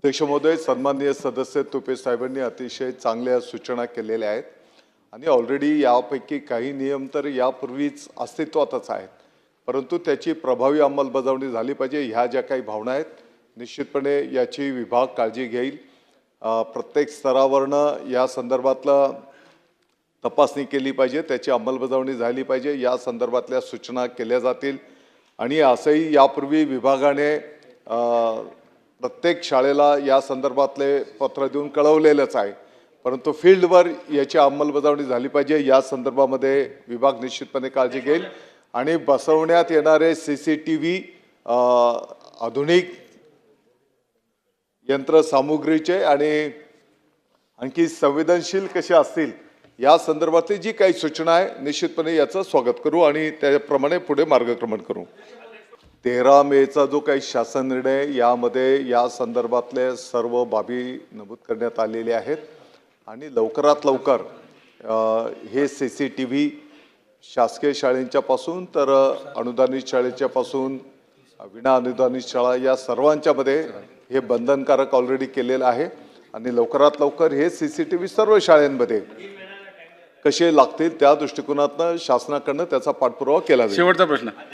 अध्यक्ष महोदय सन्माननीय सदस्य तुपे साहेबांनी अतिशय चांगल्या सूचना केलेल्या आहेत. आणि ऑलरेडी यापैकी काही नियम तर यापूर्वीच अस्तित्वातच आहेत. परंतु त्याची प्रभावी अंमलबजावणी झाली पाहिजे ह्या ज्या काही भावना आहेत निश्चितपणे याची विभाग काळजी घेईल. प्रत्येक स्तरावरनं या संदर्भातलं तपासणी केली पाहिजे त्याची अंमलबजावणी झाली पाहिजे या संदर्भातल्या सूचना केल्या जातील. आणि असंही यापूर्वी विभागाने प्रत्येक शाळेला या संदर्भातले पत्र देऊन कळवलेलंच आहे. परंतु फील्डवर याची अंमलबजावणी झाली पाहिजे या संदर्भामध्ये विभाग निश्चितपणे काळजी घेईल. आणि बसवण्यात येणारे सी सी टी व्ही आधुनिक यंत्रसामुग्रीचे आणि आणखी संवेदनशील कसे असतील या संदर्भातली जी काही सूचना आहे निश्चितपणे याचं स्वागत करू आणि त्याप्रमाणे पुढे मार्गक्रमण करू. तेरा मेचा जो काही शासन निर्णय यामध्ये या संदर्भातले सर्व बाबी नमूद करण्यात आलेल्या आहेत. आणि लवकरात लवकर हे सी सी टी व्ही शासकीय शाळेंच्यापासून तर अनुदानित शाळेच्यापासून विना अनुदानित शाळा या सर्वांच्यामध्ये हे बंधनकारक ऑलरेडी केलेलं आहे. आणि लवकरात लवकर हे सी सी टी व्ही सर्व शाळेंमध्ये कसे लागतील त्या दृष्टिकोनातनं शासनाकडनं त्याचा पाठपुरावा केला शेवटचा प्रश्न.